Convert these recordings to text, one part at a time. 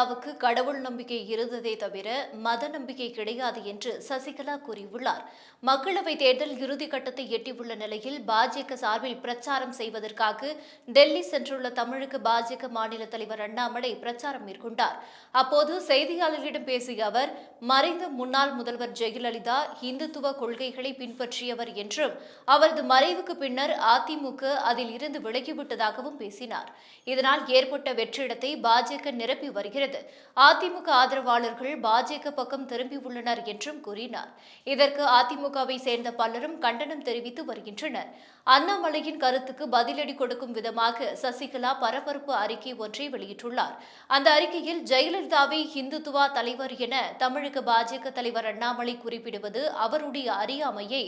சசிகலாவுக்கு கடவுள் நம்பிக்கை இருந்ததே தவிர மத நம்பிக்கை கிடையாது என்று சசிகலா கூறியுள்ளார். மக்களவை தேர்தல் இறுதி கட்டத்தை எட்டியுள்ள நிலையில் பாஜக சார்பில் பிரச்சாரம் செய்வதற்காக டெல்லி சென்றுள்ள தமிழக பாஜக மாநில தலைவர் அண்ணாமலை பிரச்சாரம் மேற்கொண்டார். அப்போது செய்தியாளர்களிடம் பேசிய அவர் மறைந்த முன்னாள் முதல்வர் ஜெயலலிதா இந்துத்துவ கொள்கைகளை பின்பற்றியவர் என்றும் அவரது மறைவுக்கு பின்னர் அதிமுக அதில் இருந்து விலகிவிட்டதாகவும் பேசினார். இதனால் ஏற்பட்ட வெற்றிடத்தை பாஜக நிரப்பி வருகிறது. வருகிறது அதிமுக ஆதரவாளர்கள் பாஜக பக்கம் திரும்பியுள்ளனர் என்றும் கூறினார். இதற்கு அதிமுகவை சேர்ந்த பலரும் கண்டனம் தெரிவித்து வருகின்றனர். அண்ணாமலையின் கருத்துக்கு பதிலடி கொடுக்கும் விதமாக சசிகலா பரபரப்பு அறிக்கை ஒன்றை வெளியிட்டுள்ளார். அந்த அறிக்கையில் ஜெயலலிதாவை இந்துத்துவா தலைவர் என தமிழக பாஜக தலைவர் அண்ணாமலை குறிப்பிடுவது அவருடைய அறியாமையை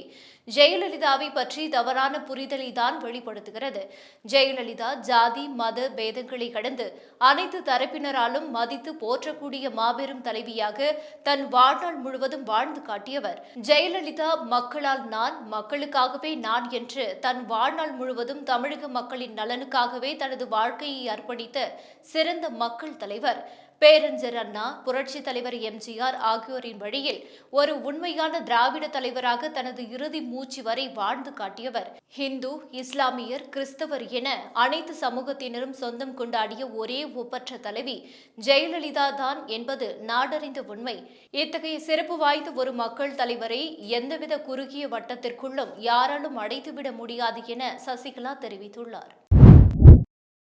ஜெயலலிதாவை பற்றி தவறான புரிதலை தான் வெளிப்படுத்துகிறது. ஜெயலலிதா ஜாதி மத பேதங்களை கடந்து அனைத்து தரப்பினராலும் மதித்து போற்றக்கூடிய மாபெரும் தலைவியாக தன் வாழ்நாள் முழுவதும் வாழ்ந்து காட்டியவர். ஜெயலலிதா மக்களால் நான் மக்களுக்காகவே நான் என்று தன் வாழ்நாள் முழுவதும் தமிழக மக்களின் நலனுக்காகவே தனது வாழ்க்கையை அர்ப்பணித்த சிறந்த மக்கள் தலைவர். பேரஞ்சர் அண்ணா புரட்சி தலைவர் எம்ஜிஆர் ஆகியோரின் வழியில் ஒரு உண்மையான திராவிட தலைவராக தனது இறுதி மூச்சு வரை வாழ்ந்து காட்டியவர். ஹிந்து இஸ்லாமியர் கிறிஸ்தவர் என அனைத்து சமூகத்தினரும் சொந்தம் கொண்டாடிய ஒரே ஒப்பற்ற தலைவி ஜெயலலிதா தான் என்பது நாடறிந்த உண்மை. இத்தகைய சிறப்பு வாய்ந்த ஒரு மக்கள் தலைவரை எந்தவித குறுகிய வட்டத்திற்குள்ளும் யாராலும் அடைத்துவிட முடியாது என சசிகலா தெரிவித்துள்ளார்.